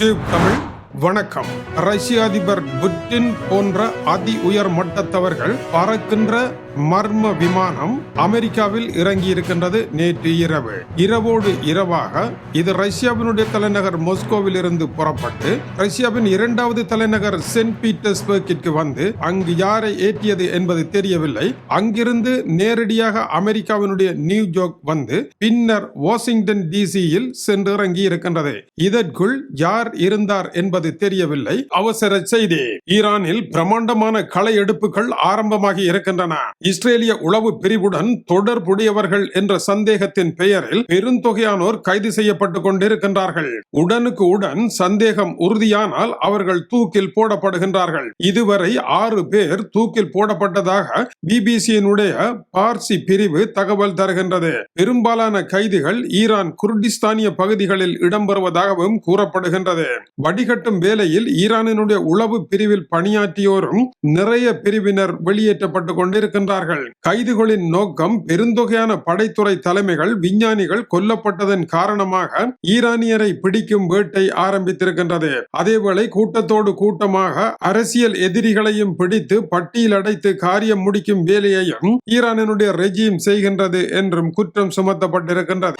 Tube Tamil வணக்கம். ரஷ்ய அதிபர் புட்டின் போன்ற அதி உயர் மட்டத்தவர்கள் பறக்கின்ற மர்ம விமானம் அமெரிக்காவில் இறங்கி இருக்கின்றது நேற்று இரவு. இரவோடு இரவாக இது ரஷ்யாவினுடைய தலைநகர் மொஸ்கோவில் இருந்து புறப்பட்டு ரஷ்யாவின் இரண்டாவது தலைநகர் சென்ட் பீட்டர்ஸ்பர்க்கிற்கு வந்து அங்கு யாரை ஏற்றியது என்பது தெரியவில்லை. அங்கிருந்து நேரடியாக அமெரிக்காவினுடைய நியூயார்க் வந்து பின்னர் வாஷிங்டன் டிசியில் சென்று இறங்கி இருக்கின்றது இதற்குள் யார் இருந்தார் என்பது தெரியவில்லை. அவசர செய்தி. ஈரானில் பிரம்மாண்டமான களை எடுப்புகள் ஆரம்பமாகி இருக்கின்றன. இஸ்ரேலிய உளவு பிரிவுடன் தொடர்புடையவர்கள் என்ற சந்தேகத்தின் பெயரில் பெருந்தொகையானோர் கைது செய்யப்பட்டுக் கொண்டிருக்கின்றார்கள். உடனுக்கு உடன் சந்தேகம் உறுதியானால் அவர்கள் தூக்கில் போடப்படுகின்றார்கள். இதுவரை ஆறு பேர் தூக்கில் போடப்பட்டதாக பிபிசியினுடைய பார்சி பிரிவு தகவல் தருகின்றது. பெரும்பாலான கைதிகள் ஈரான் குர்டிஸ்தானிய பகுதிகளில் இடம்பெறுவதாகவும் கூறப்படுகின்றது. வடிகட்டும் வேளையில் ஈரானினுடைய உளவு பிரிவில் பணியாற்றியோரும் நிறைய பிரிவினர் வெளியேற்றப்பட்டுக் கொண்டார்கள். கைதுகளின் நோக்கம் பெருந்தொகையான படைத்துறை தலைமைகள் விஞ்ஞானிகள் கொல்லப்பட்டதன் காரணமாக ஈரானியரை பிடிக்கும் வேட்டை ஆரம்பித்திருக்கின்றது. அதேவேளை கூட்டத்தோடு கூட்டமாக அரசியல் எதிரிகளையும் பிடித்து பட்டியல் அடைத்து காரியம் முடிக்கும் வேலையையும் ஈரானினுடைய ரெஜிம் செய்கின்றது என்றும் குற்றம் சுமத்தப்பட்டிருக்கின்றது.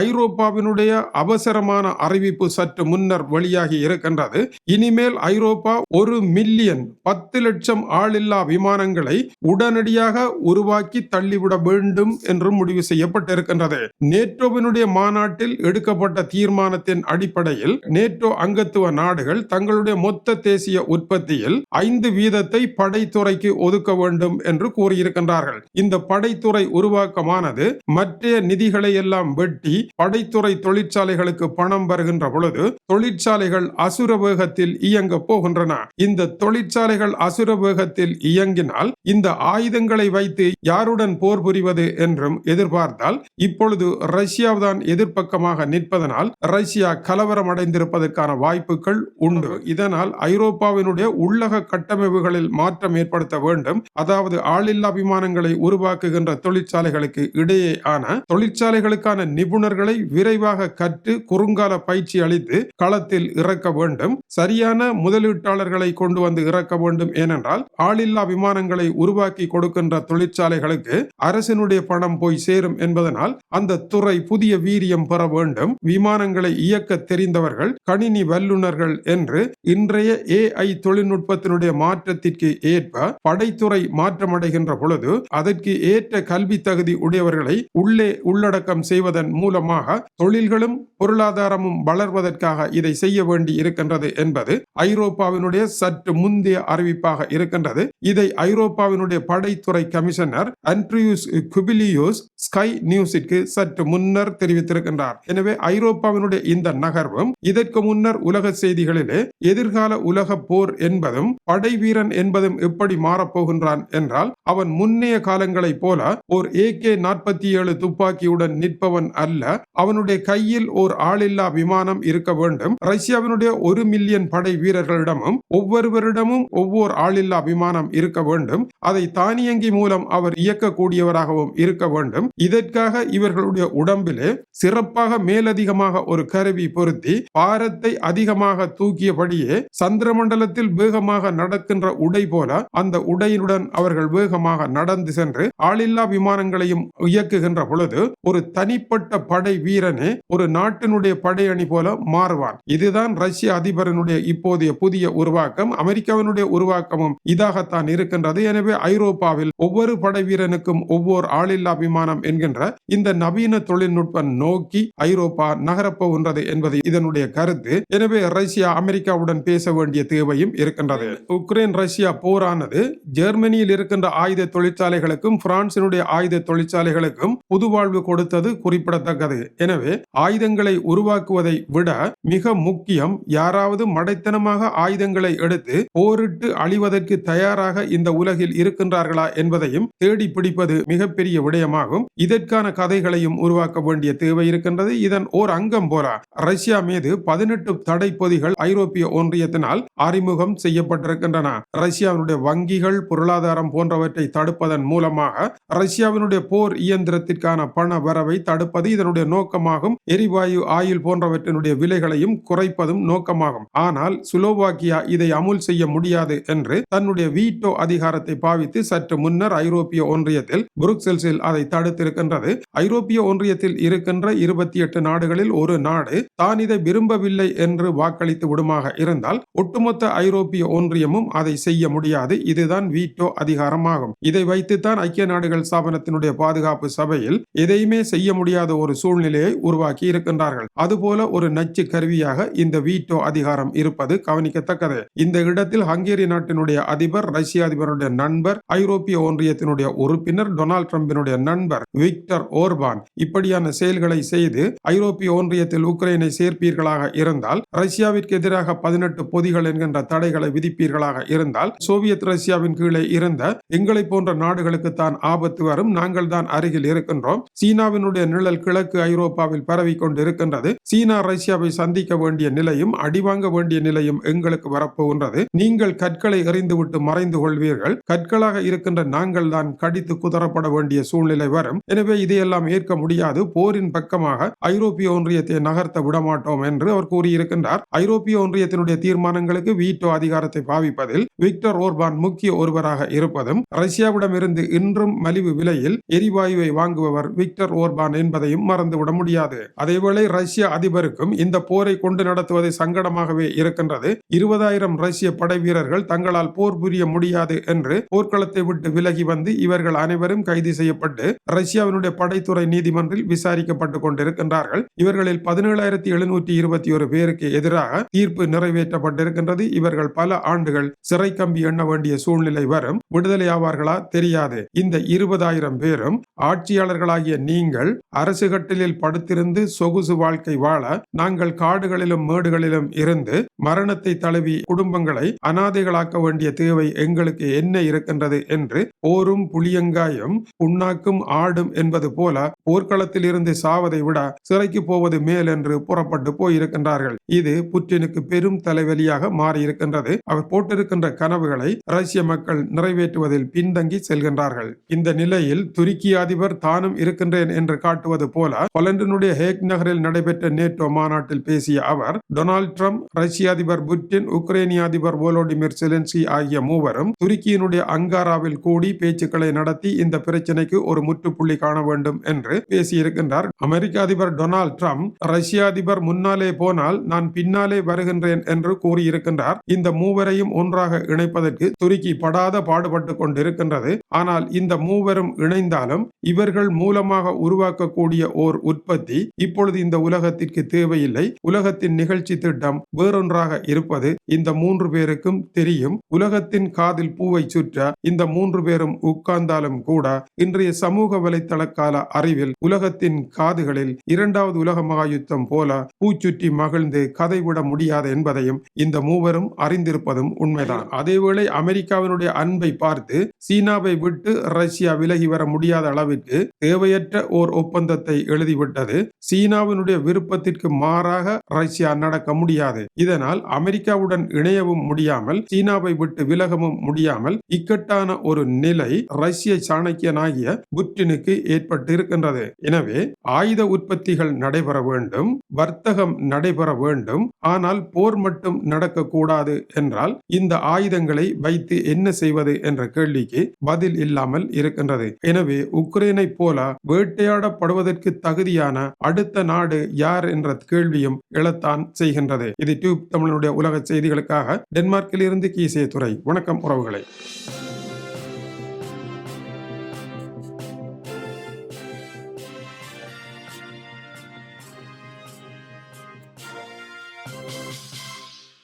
ஐரோப்பாவினுடைய அவசரமான அறிவிப்பு சற்று முன்னர் வெளியாகி இருக்கின்றது. இனிமேல் ஐரோப்பா ஒரு மில்லியன் பத்து லட்சம் ஆளில்லா விமானங்களை உடனடியாக உருவாக்கி தள்ளிவிட வேண்டும் என்று முடிவு செய்யப்பட்டிருக்கின்றது. நேட்டோவினுடைய மாநாட்டில் எடுக்கப்பட்ட தீர்மானத்தின் அடிப்படையில் நேட்டோ அங்கத்துவ நாடுகள் தங்களுடைய மொத்த தேசிய உற்பத்தியில் ஐந்து வீதத்தை படைத்துறைக்கு ஒதுக்க வேண்டும் என்று கூறியிருக்கின்றார்கள். இந்த படைத்துறை உருவாக்கமானது மற்ற நிதிகளை எல்லாம் வெட்டி படைத்துறை தொழிற்சாலைகளுக்கு பணம் வருகின்ற பொழுது தொழிற்சாலைகள் அசுர வேகத்தில் இயங்க போகின்றன. இந்த தொழிற்சாலைகள் அசுர வேகத்தில் இயங்கினால் இந்த ஆயுதங்களை வைத்து யாருடன் போர் புரிவது என்றும் எதிர்பார்த்தால் இப்பொழுது ரஷ்யாவுதான் எதிர்ப்பக்கமாக நிற்பதனால் ரஷ்யா கலவரம் அடைந்திருப்பதற்கான வாய்ப்புகள் உண்டு. இதனால் ஐரோப்பாவினுடைய உள்ளக கட்டமைப்புகளில் மாற்றம் ஏற்படுத்த வேண்டும். அதாவது ஆளில்லா விமானங்களை உருவாக்குகின்ற தொழிற்சாலைகளுக்கு இடையே ஆன தொழிற்சாலைகளுக்கான நிபுணர்களை விரைவாக கற்று குறுங்கால பயிற்சி அளித்து களத்தில் இறக்க வேண்டும். சரியான முதலீட்டாளர்களை கொண்டு வந்து இறக்க வேண்டும் ஏனென்றால் ஆளில்லா விமானங்களை உருவாக்கி கொடுக்கின்ற தொழிற்சாலைகளுக்கு அரசினுடைய பணம் போய் சேரும் என்பதனால் அந்த துறை புதிய வீரியம் பெற வேண்டும். விமானங்களை இயக்க தெரிந்தவர்கள் கணினி வல்லுநர்கள் என்று இன்றைய ஏஐ தொழில்நுட்பத்தினுடைய மாற்றத்திற்கு ஏற்ப படைத்துறை மாற்றமடைகின்ற பொழுது அதற்கு ஏற்ற கல்வி தகுதி உடையவர்களை உள்ளே உள்ளடக்கம் செய்வதன் மூலம் மூலமாக தொழில்களும் பொருளாதாரமும் வளர்வதற்காக இதை செய்ய வேண்டி இருக்கின்றது என்பது ஐரோப்பாவினுடைய சற்று முந்தைய அறிவிப்பாக இருக்கின்றது. இதை ஐரோப்பாவினுடைய படைத்துறை கமிஷனர் அண்ட்ரியூஸ் குபிலியூஸ் ஸ்கை நியூஸிற்கு சற்று முன்னர் தெரிவித்திருக்கின்றார். எனவே ஐரோப்பாவினுடைய இந்த நகர்வும் இதற்கு முன்னர் உலக செய்திகளிலே எதிர்கால உலக போர் என்பதும் படை வீரன் என்பதும் எப்படி மாறப்போகின்றான் என்றால் அவன் முன்னைய காலங்களைப் போல ஓர் ஏகே நாற்பத்தி ஏழு துப்பாக்கியுடன் நிற்பவன் அல்ல அவனுடைய கையில் ஓர் ஆளில்லா விமானம் இருக்க வேண்டும். ரஷ்யாவினுடைய ஒரு மில்லியன் படை வீரர்களிடமும் ஒவ்வொருவரிடமும் ஒவ்வொரு ஆளில்லா விமானம் இருக்க வேண்டும். அதை தானியங்கி மூலம் அவர் இயக்கக்கூடியவராகவும் இருக்க வேண்டும். இதற்காக இவர்களுடைய உடம்பிலே சிறப்பாக மேலதிகமாக ஒரு கருவி பொருத்தி பாரத்தை அதிகமாக தூக்கியபடியே சந்திரமண்டலத்தில் வேகமாக நடக்கின்ற உடை போல அந்த உடையினுடன் அவர்கள் வேகமாக நடந்து சென்று ஆளில்லா விமானங்களையும் இயக்குகின்ற பொழுது ஒரு தனிப்பட்ட படை படை வீரனே ஒரு நாட்டினுடைய படையணி போல மாறுவான். இதுதான் ரஷ்ய அதிபரனுடைய இப்போதைய புதிய உருவாக்கம் அமெரிக்காவினுடைய உருவாக்கமும் இதாகத்தான் இருக்கின்றது. எனவே ஐரோப்பாவில் ஒவ்வொரு படை வீரனுக்கும் ஒவ்வொரு ஆளில்லா விமானம் என்கின்ற இந்த நவீன தொழில்நுட்பம் நோக்கி ஐரோப்பா நகரப்போகின்றது என்பது இதனுடைய கருத்து. எனவே ரஷ்யா அமெரிக்காவுடன் பேச வேண்டிய தேவையும் இருக்கின்றது. உக்ரைன் ரஷ்யா போரானது ஜெர்மனியில் இருக்கின்ற ஆயுத தொழிற்சாலைகளுக்கும் பிரான்சினுடைய ஆயுத தொழிற்சாலைகளுக்கும் புதுவாழ்வு கொடுத்தது குறிப்பிடத்தக்க நடக்கிறது எனவே ஆயுதங்களை உருவாக்குவதை விட மிக முக்கியம் யாராவது மடைத்தனமாக ஆயுதங்களை எடுத்து போரிட்டு அழிவதற்கு தயாராக இந்த உலகில் இருக்கின்றார்களா என்பதையும் தேடி பிடிப்பது மிகப்பெரிய விடயமாகும். இதற்கான கதைகளையும் உருவாக்க வேண்டிய தேவை இருக்கின்றது. இதன் ஓர் அங்கம் போரா ரஷ்யா மீது பதினெட்டு தடை பொதிகள் ஐரோப்பிய ஒன்றியத்தினால் அறிமுகம் செய்யப்பட்டிருக்கின்றன. ரஷ்யாவினுடைய வங்கிகள் பொருளாதாரம் போன்றவற்றை தடுப்பதன் மூலமாக ரஷ்யாவினுடைய போர் இயந்திரத்திற்கான பண வரவை தடுப்பது இதனுடைய இதனுடைய நோக்கமாகும். எரிவாயு ஆயில் போன்றவற்றினுடைய விலைகளையும் குறைப்பதும் நோக்கமாகும். ஆனால் சுலோவாக்கியா இதை அமுல் செய்ய முடியாது என்று தன்னுடைய வீட்டோ அதிகாரத்தை பாவித்து சற்று முன்னர் ஐரோப்பிய ஒன்றியத்தில் புருக்செல்ஸில் அதை தடுத்திருக்கின்றது. ஐரோப்பிய ஒன்றியத்தில் இருக்கின்ற இருபத்தி எட்டு நாடுகளில் ஒரு நாடு தான் இதை விரும்பவில்லை என்று வாக்களித்து விடுமாக இருந்தால் ஒட்டுமொத்த ஐரோப்பிய ஒன்றியமும் அதை செய்ய முடியாது. இதுதான் வீட்டோ அதிகாரமாகும். இதை வைத்துத்தான் ஐக்கிய நாடுகள் ஸ்தாபனத்தினுடைய பாதுகாப்பு சபையில் எதையுமே செய்ய முடியாத ஒரு சூழ்நிலையை உருவாக்கி இருக்கின்றார்கள். அதுபோல ஒரு நச்சு கருவியாக இந்த வீட்டோ அதிகாரம் இருப்பது கவனிக்கத்தக்கது. இந்த இடத்தில் ஹங்கேரி நாட்டினுடைய அதிபர் ரஷ்ய அதிபருடைய நண்பர் ஐரோப்பிய ஒன்றியத்தினுடைய உறுப்பினர் டொனால்ட் ட்ரம்பினுடைய நண்பர் விக்டர் ஓர்பான் இப்படியான செயல்களை செய்து ஐரோப்பிய ஒன்றியத்தில் உக்ரைனை சேர்ப்பீர்களாக இருந்தால் ரஷ்யாவிற்கு எதிராக பதினெட்டு பொதிகள் என்கின்ற தடைகளை விதிப்பீர்களாக இருந்தால் சோவியத் ரஷ்யாவின் கீழே இருந்த எங்களை போன்ற நாடுகளுக்கு தான் ஆபத்து வரும். நாங்கள் தான் அருகில் இருக்கின்றோம். சீனாவினுடைய நிழல் கிழக்கு கிழக்கு ஐரோப்பாவில் பரவி கொண்டிருக்கின்றது. சீனா ரஷ்யாவை சந்திக்க வேண்டிய நிலையும் அடிவாங்க வேண்டிய நிலையும் எங்களுக்கு வரப்போகின்றது. நீங்கள் கற்களை எறிந்துவிட்டு மறைந்து கொள்வீர்கள். கற்களாக இருக்கின்ற நாங்கள் தான் கடித்து குதறப்பட வேண்டிய சூழ்நிலை வரும். எனவே இதையெல்லாம் ஏற்க முடியாது. போரின் பக்கமாக ஐரோப்பிய ஒன்றியத்தை நகர்த்த விடமாட்டோம் என்று அவர் கூறியிருக்கின்றார். ஐரோப்பிய ஒன்றியத்தினுடைய தீர்மானங்களுக்கு வீட்டோ அதிகாரத்தை பாவிப்பதில் விக்டர் ஓர்பான் முக்கிய ஒருவராக இருப்பதும் ரஷ்யாவிடமிருந்து இன்றும் மலிவு விலையில் எரிவாயுவை வாங்குபவர் விக்டர் ஓர்பான் என்பதையும் மறந்து மறந்துவிட முடியாது. அதேவேளை ரஷ்ய அதிபருக்கும் இந்த போரை கொண்டு நடத்துவது சங்கடமாகவே இருக்கின்றது. இருபதாயிரம் ரஷ்ய படை வீரர்கள் தங்களால் போர் புரிய முடியாது என்று போர்க்களத்தை விட்டு விலகி வந்து இவர்கள் அனைவரும் கைது செய்யப்பட்டு ரஷ்யாவினுடைய படைத்துறை நீதிமன்றில் விசாரிக்கப்பட்டுக் கொண்டிருக்கின்றார்கள். இவர்களில் பதினேழாயிரத்தி எழுநூற்றி இருபத்தி ஒரு பேருக்கு எதிராக தீர்ப்பு நிறைவேற்றப்பட்டிருக்கின்றது. இவர்கள் பல ஆண்டுகள் சிறை கம்பி எண்ண வேண்டிய சூழ்நிலை வரும். விடுதலை ஆவார்களா தெரியாது. இந்த இருபதாயிரம் பேரும் ஆட்சியாளர்களாகிய நீங்கள் அரசு கட்டிலில் படுத்திருந்து சொகுசு வாழ்க்கை வாழ நாங்கள் காடுகளிலும் மேடுகளிலும் இருந்து மரணத்தை தழுவி குடும்பங்களை அனாதைகளாக்க வேண்டிய தேவை எங்களுக்கு என்ன இருக்கின்றது என்று போரும் புளியங்காயும் புண்ணாக்கும் ஆடும் என்பது போல போர்க்களத்தில் இருந்து சாவதை விட சிறைக்கு போவது மேல் என்று புறப்பட்டு போயிருக்கின்றார்கள். இது புட்டினுக்கு பெரும் தலைவலியாக மாறியிருக்கின்றது. அவர் போட்டிருக்கின்ற கனவுகளை ரஷ்ய மக்கள் நிறைவேற்றுவதில் பின்தங்கி செல்கின்றார்கள். இந்த நிலையில் துருக்கி அதிபர் தானும் இருக்கின்றேன் என்று காட்டுவது போல போலண்டினுடைய ஹேக் நகரில் நடைபெற்ற நேட்டோ மாநாட்டில் பேசிய அவர் டொனால்ட் ட்ரம்ப் ரஷ்ய அதிபர் புட்டின் உக்ரைனிய அதிபர் வோலோடிமிர் செலன்ஸ்கி ஆகிய மூவரும் துருக்கியினுடைய அங்காராவில் கூடி பேச்சுக்களை நடத்தி இந்த பிரச்சனைக்கு ஒரு முற்றுப்புள்ளி காண வேண்டும் என்று பேசியிருக்கின்றார். அமெரிக்க அதிபர் டொனால்ட் ட்ரம்ப் ரஷ்ய அதிபர் முன்னாலே போனால் நான் பின்னாலே வருகின்றேன் என்று கூறியிருக்கின்றார். இந்த மூவரையும் ஒன்றாக இணைப்பதற்கு துருக்கி படாத பாடுபட்டு கொண்டிருக்கின்றது. ஆனால் இந்த மூவரும் இணைந்தாலும் இவர்கள் மூலமாக உருவாக்கக்கூடிய ஓர் உற்பத்தி. இப்பொழுது இந்த உலகத்திற்கு தேவையில்லை. உலகத்தின் நிகழ்ச்சி திட்டம் வேறொன்றாக இருப்பது இந்த மூன்று பேருக்கும் தெரியும். உலகத்தின் காதில் பூவை சுற்ற இந்த மூன்று பேரும் உட்கார்ந்தாலும் கூட இன்றைய சமூக வலைத்தள கால அறிவில் உலகத்தின் காதுகளில் இரண்டாவது உலக மகாயுத்தம் போல பூச்சுற்றி மகிழ்ந்து கதைவிட முடியாது என்பதையும் இந்த மூவரும் அறிந்திருப்பதும் உண்மைதான். அதேவேளை அமெரிக்காவினுடைய அன்பை பார்த்து சீனாவை விட்டு ரஷ்யா விலகி வர முடியாத அளவிற்கு தேவையற்ற ஓர் ஒப்பந்தத்தை எழுதிவிட்டது. சீனாவினுடைய விருப்பத்திற்கு மாறாக ரஷ்யா நடக்க முடியாது. இதனால் அமெரிக்காவுடன் இணையவும் முடியாமல் சீனாவை விட்டு விலகவும் முடியாமல் இக்கட்டான ஒரு நிலை ரஷ்ய சாணக்கியனாகிய புட்டினுக்கு ஏற்பட்டு இருக்கின்றது எனவே ஆயுத உற்பத்திகள் நடைபெற வேண்டும் வர்த்தகம் நடைபெற வேண்டும் ஆனால் போர் மட்டும் நடக்கக்கூடாது என்றால் இந்த ஆயுதங்களை வைத்து என்ன செய்வது என்ற கேள்விக்கு பதில் இல்லாமல் இருக்கின்றது. எனவே உக்ரைனை போல வேட்டையாடப்படுவதற்கு தகுதியான அடுத்த நாடு யார் என்ற கேள்வியும் எழத்தான் செய்கின்றது. இது டியூப் தமிழனுடைய உலக செய்திகளுக்காக டென்மார்க்கில் இருந்து கீசே துறை வணக்கம் உறவுகளை.